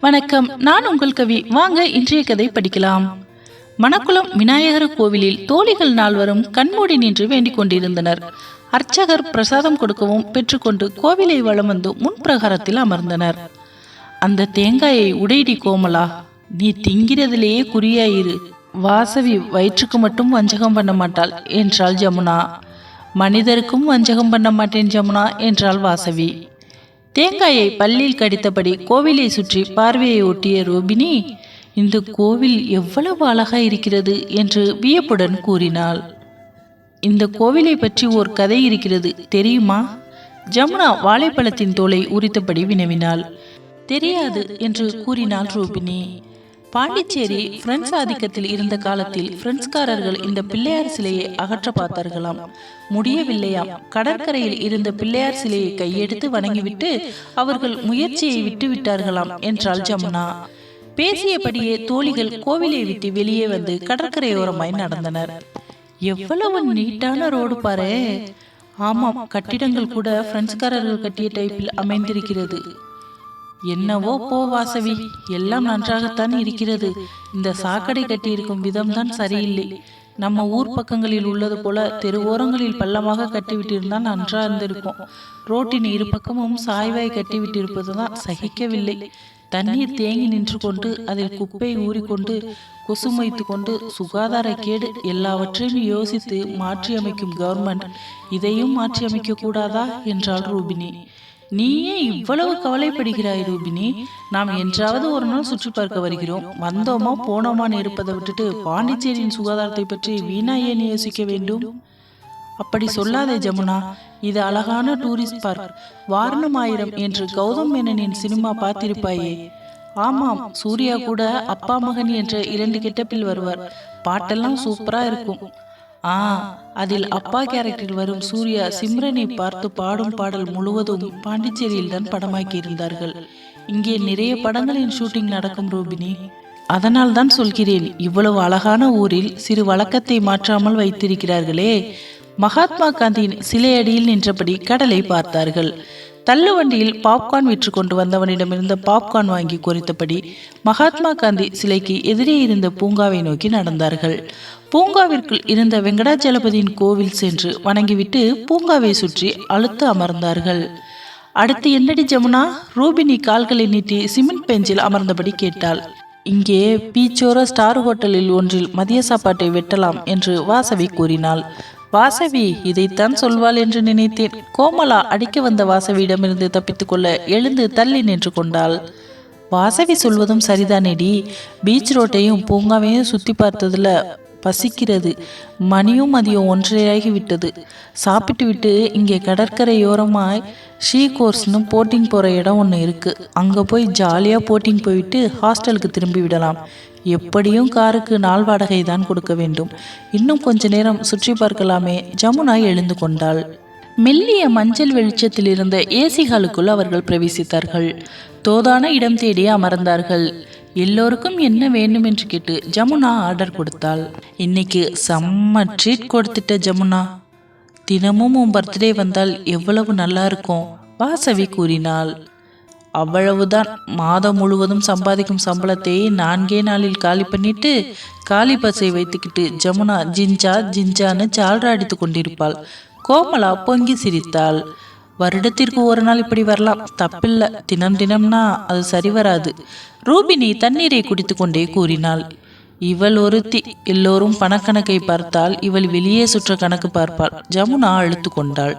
வணக்கம். நான் உங்கள் கவி. வாங்க இன்றைய கதை படிக்கலாம். மணக்குளம் விநாயகர் கோவிலில் தோழிகள் நால்வரும் கண்மூடி நின்று வேண்டிக் கொண்டிருந்தனர். அர்ச்சகர் பிரசாதம் கொடுக்கவும் பெற்றுக்கொண்டு கோவிலை வலம் வந்து முன்பிரகாரத்தில் அமர்ந்தனர். அந்த தேங்காயை உடையடி கோமலா நீ திங்கிறதிலேயே குறியாயிரு. வாசவி வயிற்றுக்கு மட்டும் வஞ்சகம் பண்ண மாட்டாள் என்றாள் ஜமுனா மனிதருக்கும் வஞ்சகம் பண்ண மாட்டேன் ஜமுனா என்றாள் வாசவி. தேங்காயை பல்லில் கடித்தபடி கோவிலை சுற்றி பார்வையை ஒட்டிய ரோபினி இந்த கோவில் எவ்வளவு அழகா இருக்கிறது? என்று வியப்புடன் கூறினாள். இந்த கோவிலை பற்றி ஓர் கதை இருக்கிறது தெரியுமா? ஜமுனா வாழைப்பழத்தின் தோலை உரித்தபடி வினவினாள். தெரியாது என்று கூறினாள் ரூபினி. பாண்டிச்சேரி பிரெஞ்சு ஆதிக்கத்தில் இருந்த காலத்தில் பிரெஞ்சுக்காரர்கள் இந்த பிள்ளையார் சிலையை அகற்ற பார்த்தார்களாம். முடியவில்லையாம். கடற்கரையில் இருந்த பிள்ளையார் சிலையை கையெடுத்து வணங்கிவிட்டு அவர்கள் முயற்சியை விட்டு விட்டார்களாம் என்றாள் ஜமுனா. பேசியபடியே தோழிகள் கோவிலை விட்டு வெளியே வந்து கடற்கரையோரமாய் நடந்தனர். எவ்வளவு நீட்டான ரோடு பாரு. ஆமாம் கட்டிடங்கள் கூட பிரெஞ்சுக்காரர்கள் கட்டிய டைப்பில் அமைந்திருக்கிறது. என்னவோ போ வாசவி எல்லாம் நன்றாகத்தான் இருக்கிறது. இந்த சாக்கடை கட்டியிருக்கும் விதம்தான் சரியில்லை. நம்ம ஊர் பக்கங்களில் உள்ளது போல தெருவோரங்களில் பள்ளமாக கட்டிவிட்டிருந்தால் நன்றா இருந்திருக்கும். ரோட்டின் இரு பக்கமும் சாய்வாய் கட்டிவிட்டிருப்பதுதான் சகிக்கவில்லை. தண்ணீர் தேங்கி நின்று கொண்டு அதில் குப்பை ஊறிக்கொண்டு கொசு மொய்த்து கொண்டு சுகாதார கேடு எல்லாவற்றையும் யோசித்து மாற்றியமைக்கும் கவர்மெண்ட் இதையும் மாற்றியமைக்க கூடாதா என்றாள் ரூபினி. நீயே இவ்வளவு கவலைப்படுகிறாய் ரூபினி. நாம் என்றாவது ஒரு நாள் சுற்றி பார்க்க வருகிறோம். வந்தோமா போனோமான்னு இருப்பதை விட்டுட்டு பாண்டிச்சேரியின் சுகாதாரத்தை பற்றி வீணா ஏன் யோசிக்க வேண்டும்? அப்படி சொல்லாதே ஜமுனா. இது அழகான டூரிஸ்ட் பார்க். வாரணம் ஆயிரம் என்று கௌதம் மேனனின் சினிமா பார்த்திருப்பாயே. ஆமாம் சூர்யா கூட அப்பா மகன் என்ற இரண்டு கெட்டப்பில் வருவார். பாட்டெல்லாம் சூப்பரா இருக்கும். ஆ அதில் அப்பா கேரக்டரில் வரும் சூர்யா சிம்ரனை பார்த்து பாடும் பாடல் முழுவதும் பாண்டிச்சேரியில் தான் படமாக்கி இருந்தார்கள் இங்கே நிறைய படங்களின் ஷூட்டிங் நடக்கும் ரூபினி. அதனால் தான் சொல்கிறேன் இவ்வளவு அழகான ஊரில் சிறு வழக்கத்தை மாற்றாமல் வைத்திருக்கிறார்களே. மகாத்மா காந்தியின் சிலை அடியில் நின்றபடி கடலை பார்த்தார்கள். தள்ளுவண்டியில் பாப்கார்ன் விற்று கொண்டு வந்தவனிடமிருந்த பாப்கார்ன் வாங்கி குறித்தபடி மகாத்மா காந்தி சிலைக்கு எதிரே இருந்த பூங்காவை நோக்கி நடந்தார்கள். பூங்காவிற்குள் இருந்த வெங்கடாச்சலபதியின் கோவில் சென்று வணங்கிவிட்டு பூங்காவை சுற்றி அழுத்து அமர்ந்தார்கள். அடுத்து என்னடி ஜமுனா? ரூபினி கால்களை நீட்டி சிமெண்ட் பெஞ்சில் அமர்ந்தபடி கேட்டாள். இங்கே பீச்சோர ஸ்டார் ஹோட்டலில் ஒன்றில் மதிய சாப்பாட்டை வெட்டலாம் என்று வாசவி கூறினாள். வாசவி இதைத்தான் சொல்வாள் என்று நினைத்தேன். கோமலா அடிக்க வந்த வாசவியிடமிருந்து தப்பித்துக்கொள்ள எழுந்து தள்ளி நின்று கொண்டாள். வாசவி சொல்வதும் சரிதானேடி? பீச் ரோட்டையும் பூங்காவையும் சுற்றி பார்த்ததுல பசிக்கிறது. மணியும் மதியம் ஒன்றையாகி விட்டது சாப்பிட்டு விட்டு இங்கே கடற்கரையோரமாய் ஷீ கோர்ஸ்னு போட்டிங் போகிற இடம் ஒன்று இருக்குது அங்கே போய் ஜாலியாக போட்டிங் போயிட்டு ஹாஸ்டலுக்கு திரும்பி விடலாம். எப்படியும் காருக்கு நாள் வாடகை தான் கொடுக்க வேண்டும். இன்னும் கொஞ்ச நேரம் சுற்றி பார்க்கலாமே. ஜமுனா எழுந்து கொண்டாள். மெல்லிய மஞ்சள் வெளிச்சத்தில் இருந்த ஏசி ஹாலுக்குள் அவர்கள் பிரவேசித்தார்கள். தோதான இடம் தேடி அமர்ந்தார்கள். எல்லோருக்கும் என்ன வேண்டும் என்று கேட்டு ஜமுனா ஆர்டர் கொடுத்தாள். இன்னைக்கு செம்ம ட்ரீட் கொடுத்துட்ட ஜமுனா. தினமும் உன் பர்த்டே வந்தால் எவ்வளவு நல்லா இருக்கும் வாசவி கூறினாள். அவ்வளவுதான் மாதம் முழுவதும் சம்பாதிக்கும் சம்பளத்தை நான்கே நாளில் காலி பண்ணிட்டு காலி பஸ்ஸை வைத்துக்கிட்டு ஜமுனா ஜிஞ்சா ஜிஞ்சான்னு சால்ரா அடித்து கொண்டிருப்பாள். கோமலா பொங்கி சிரித்தாள். வருடத்திற்கு ஒரு நாள் இப்படி வரலாம். தப்பில்லை. தினம் தினம்னா அது சரி வராது. ரூபினி தண்ணீரை குடித்து கொண்டே கூறினாள். இவள் ஒருத்தி. எல்லோரும் பணக்கணக்கை பார்த்தால் இவள் வெளியே சுற்ற கணக்கு பார்ப்பாள். ஜமுனா அழுத்து கொண்டாள்.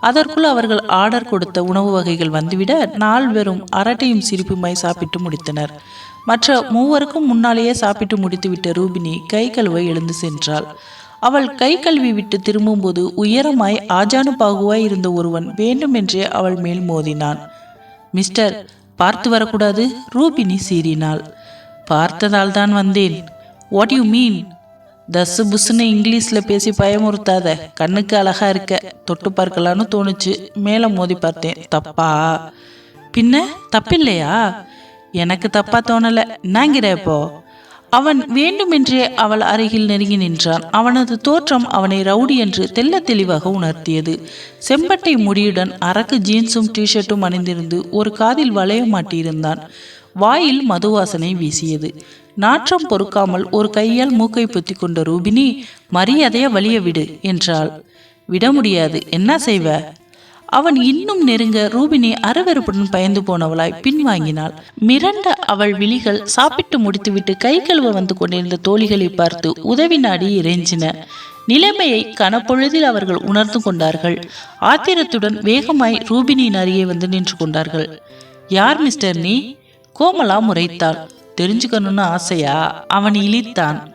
அதற்குள் அவர்கள் ஆர்டர் கொடுத்த உணவு வகைகள் வந்துவிட நாள் வெறும் அரட்டையும் சிரிப்புமாய் சாப்பிட்டு முடித்தனர். மற்ற மூவருக்கும் முன்னாலேயே சாப்பிட்டு முடித்துவிட்ட ரூபினி கை கழுவை எழுந்து சென்றாள். அவள் கை கழுவி விட்டு திரும்பும்போது உயரமாய் ஆஜானு பாகுவாய் இருந்த ஒருவன் வேண்டுமென்றே அவள் மேல் மோதினான். மிஸ்டர் பார்த்து வரக்கூடாது ரூபினி சீறினாள். பார்த்ததால் தான் வந்தேன் வாட் யூ மீன் தஸ்ஸு புஸ்ஸுன்னு இங்கிலீஷில் பேசி பயமுறுத்தாத கண்ணுக்கு அழகா இருக்க தொட்டு பார்க்கலான்னு தோணுச்சு. மேலே மோதி பார்த்தேன். தப்பா? பின்ன? தப்பில்லையா? எனக்கு தப்பா தோணலை. என்னங்கிற இப்போ? அவன் வேண்டுமென்றே அவள் அருகில் நெருங்கி நின்றான். அவனது தோற்றம் அவனை ரவுடி என்று தெல்ல தெளிவாக உணர்த்தியது. செம்பட்டை முடியுடன் அரக்கு ஜீன்ஸும் டிஷர்ட்டும் அணிந்திருந்து ஒரு காதில் வளைய மாட்டியிருந்தான். வாயில் மதுவாசனை வீசியது. நாற்றம் பொறுக்காமல் ஒரு கையால் மூக்கை பொத்தி கொண்ட ரூபினி மரியாதைய வழிய விடு என்றாள். விட முடியாது. என்ன செய்வ? அவன் இன்னும் நெருங்க ரூபினி அரவறுப்புடன் பயந்து போனவளாய் பின்வாங்கினாள். மிரண்ட அவள் விழிகள் சாப்பிட்டு முடித்துவிட்டு கை கழுவ வந்து கொண்டிருந்த தோழிகளை பார்த்து உதவி நாடி இறைஞ்சின. நிலைமையை கனப்பொழுதில் அவர்கள் உணர்ந்து கொண்டார்கள். ஆத்திரத்துடன் வேகமாய் ரூபினியின் அருகே வந்து நின்று கொண்டார்கள். யார் மிஸ்டர் நீ? கோமலா முறைத்தாள். தெரிஞ்சுக்கணும்னு ஆசையா? அவன் இழித்தான்.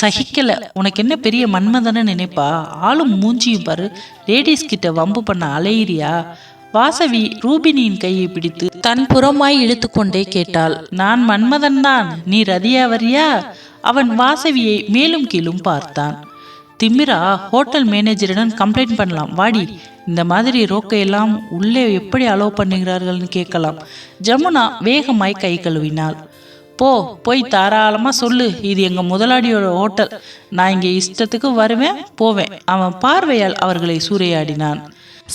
சகிக்கல. உனக்கு என்ன பெரிய மன்மதன நினைப்பா? ஆளும் மூஞ்சியும் பாரு. லேடிஸ் கிட்ட வம்பு பண்ண அலையிறியா? வாசவி ரூபினியின் கையை பிடித்து தன் புறமாய் இழுத்து கொண்டே கேட்டாள். நான் மன்மதன் தான். நீ ரதியா வரியா? அவன் வாசவியை மேலும் கீழும் பார்த்தான். திமிரா ஹோட்டல் மேனேஜரிடம் கம்ப்ளைண்ட் பண்ணலாம். வாடி. இந்த மாதிரி ரோக்கையெல்லாம் உள்ளே எப்படி அலோவ் பண்ணுகிறார்கள்னு கேட்கலாம். ஜமுனா வேகமாய் கை கழுவினாள். போ போய் தாராளமாக சொல்லு. இது எங்கள் முதலாளியோட ஹோட்டல் நான் இங்கே இஷ்டத்துக்கு வருவேன் போவேன். அவன் பார்வையால் அவர்களை சூறையாடினான்.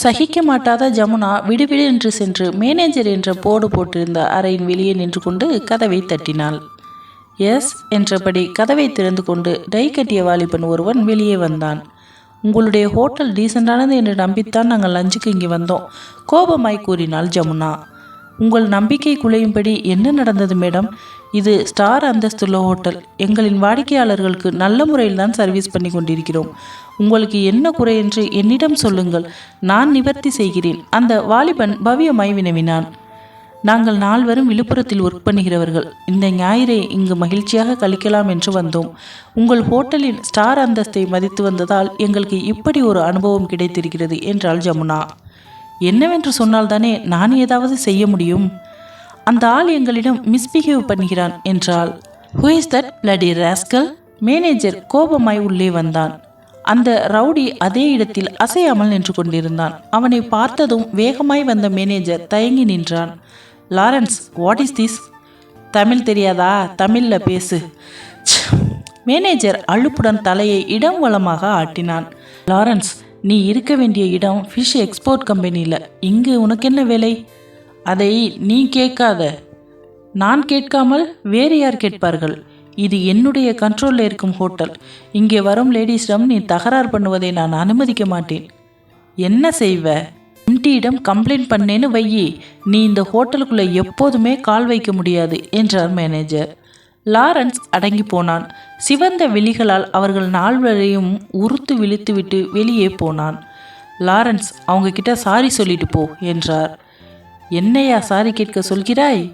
சகிக்க மாட்டாத ஜமுனா விடுவிடு என்று சென்று மேனேஜர் என்ற போர்டு போட்டிருந்த அறையின் வெளியே நின்று கொண்டு கதவை தட்டினாள். எஸ் என்றபடி கதவை திறந்து கொண்டு டை கட்டிய வாலிபன் ஒருவன் வெளியே வந்தான். உங்களுடைய ஹோட்டல் டீசெண்டானது என்று நம்பித்தான் நாங்கள் லஞ்சுக்கு இங்கே வந்தோம் கோபமாய் கூறினாள் ஜமுனா. உங்கள் நம்பிக்கை குலையும்படி என்ன நடந்தது மேடம்? இது ஸ்டார் அந்தஸ்துள்ள ஹோட்டல். எங்களின் வாடிக்கையாளர்களுக்கு நல்ல முறையில் தான் சர்வீஸ் பண்ணி கொண்டிருக்கிறோம். உங்களுக்கு என்ன குறை என்று என்னிடம் சொல்லுங்கள். நான் நிவர்த்தி செய்கிறேன். அந்த வாலிபன் பவ்யமாய் வினவினான். நாங்கள் நால்வரும் விழுப்புரத்தில் ஒர்க் பண்ணுகிறவர்கள். இந்த ஞாயிறை இங்கு மகிழ்ச்சியாக கழிக்கலாம் என்று வந்தோம். உங்கள் ஹோட்டலின் ஸ்டார் அந்தஸ்தை மதித்து வந்ததால் எங்களுக்கு இப்படி ஒரு அனுபவம் கிடைத்திருக்கிறது என்றாள் ஜமுனா. என்னவென்று சொன்னால்தானே நான் ஏதாவது செய்ய முடியும்? அந்த ஆள் எங்களிடம் மிஸ்பிஹேவ் பண்ணுகிறான் என்றாள். Who is that bloody rascal manager கோபமாய் உள்ளே வந்தான். அந்த ரவுடி அதே இடத்தில் அசையாமல் நின்று கொண்டிருந்தான். அவனை பார்த்ததும் வேகமாய் வந்த மேனேஜர் தயங்கி நின்றான். Lawrence what is this Tamil தெரியாதா? தமிழில் பேசு. மேனேஜர் அழுப்புடன் தலையை இடம் வளமாக ஆட்டினான். லாரன்ஸ் நீ இருக்க வேண்டிய இடம் ஃபிஷ் எக்ஸ்போர்ட் கம்பெனியில் இங்கு உனக்கு என்ன வேலை? அதை நீ கேட்காத. நான் கேட்காமல் வேறு யார் கேட்பார்கள்? இது என்னுடைய கண்ட்ரோலில் இருக்கும் ஹோட்டல் இங்கே வரும் லேடிஸிடம் நீ தகராறு பண்ணுவதை நான் அனுமதிக்க மாட்டேன். என்ன செய்வ? எம்டியிடம் கம்ப்ளைண்ட் பண்ணேன்னு வையி. நீ இந்த ஹோட்டலுக்குள்ளே எப்போதுமே கால் வைக்க முடியாது என்றார் மேனேஜர் லாரன்ஸ் அடங்கி போனான். சிவந்த விழிகளால் அவர்கள் நால்வரையும் உறுத்து விழித்துவிட்டு வெளியே போனான். லாரன்ஸ் அவங்க கிட்ட சாரி சொல்லிட்டு போ என்றார். என்னையா சாரி கேட்க சொல்கிறாய்?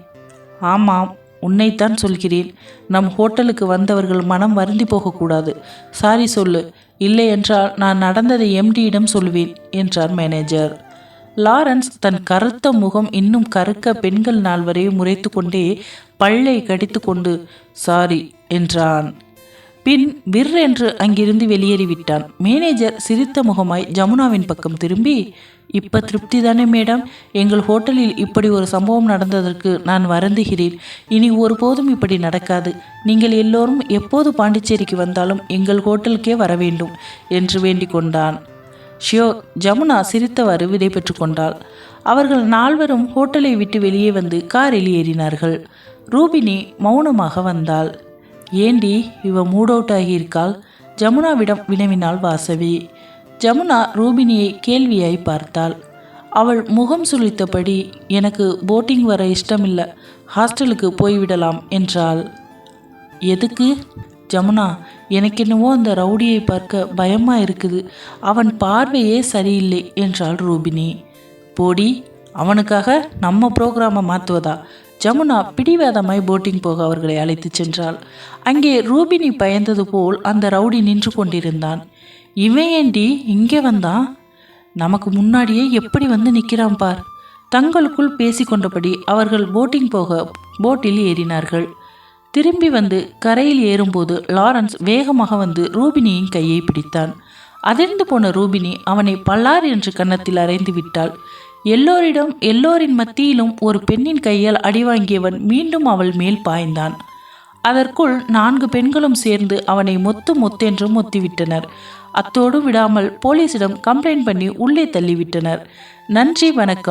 ஆமாம் உன்னைத்தான் சொல்கிறேன். நம் ஹோட்டலுக்கு வந்தவர்கள் மனம் வருந்தி போகக்கூடாது. சாரி சொல்லு. இல்லை என்றால் நான் நடந்ததை எம்டியிடம் சொல்வேன் என்றார் மேனேஜர். லாரன்ஸ் தன் கருத்த முகம் இன்னும் கருக்க பெண்கள் நால்வரையும் முறைத்து கொண்டே பல்லை கடித்து கொண்டு சாரி என்றான். பின் விர் என்று அங்கிருந்து வெளியேறிவிட்டான். மேனேஜர் சிரித்த முகமாய் ஜமுனாவின் பக்கம் திரும்பி இப்ப திருப்தி தானே மேடம்? எங்கள் ஹோட்டலில் இப்படி ஒரு சம்பவம் நடந்ததற்கு நான் வருந்துகிறேன். இனி ஒருபோதும் இப்படி நடக்காது. நீங்கள் எல்லோரும் எப்போது பாண்டிச்சேரிக்கு வந்தாலும் எங்கள் ஹோட்டலுக்கே வர வேண்டும் என்று வேண்டிக் கொண்டான். ஷியோ ஜமுனா சிரித்தவாறு விடை பெற்று கொண்டாள். அவர்கள் நால்வரும் ஹோட்டலை விட்டு வெளியே வந்து காரில் ஏறினார்கள். ரூபினி மௌனமாக வந்தாள். ஏண்டி இவ மூட் அவுட் ஆகியிருக்காள்? ஜமுனாவிடம் வினவினாள் வாசவி. ஜமுனா ரூபினியை கேள்வியாய் பார்த்தாள். அவள் முகம் சுழித்தபடி எனக்கு போட்டிங் வர இஷ்டமில்லை. ஹாஸ்டலுக்கு போய்விடலாம் என்றாள். எதுக்கு? ஜமுனா எனக்கென்னவோ அந்த ரவுடியை பார்க்க பயமா இருக்குது. அவன் பார்வையே சரியில்லை என்றாள் ரூபினி. போடி அவனுக்காக நம்ம ப்ரோக்ராமை மாற்றுவதா ஜமுனா பிடிவாதமாய் போட்டிங் போக அவர்களை அழைத்துச் சென்றாள். அங்கே ரூபினி பயந்தது போல் அந்த ரவுடி நின்று கொண்டிருந்தான். இவன் ஏண்டி இங்கே வந்தான் நமக்கு முன்னாடியே எப்படி வந்து நிற்கிறான் பார். தங்களுக்குள் பேசிக்கொண்டபடி அவர்கள் போட்டிங் போக போட்டில் ஏறினார்கள். திரும்பி வந்து கரையில் ஏறும்போது லாரன்ஸ் வேகமாக வந்து ரூபினியின் கையை பிடித்தான். அதிர்ந்து போன ரூபினி அவனை பல்லார் என்று கன்னத்தில் அறைந்து விட்டாள். எல்லோரிடம் எல்லோரின் மத்தியிலும் ஒரு பெண்ணின் கையால் அடிவாங்கியவன் மீண்டும் அவள் மேல் பாய்ந்தான். அதற்குள் நான்கு பெண்களும் சேர்ந்து அவனை மொத்து மொத்தென்று மொத்திவிட்டனர். அத்தோடு விடாமல் போலீசிடம் கம்ப்ளைண்ட் பண்ணி உள்ளே தள்ளிவிட்டனர். நன்றி வணக்கம்.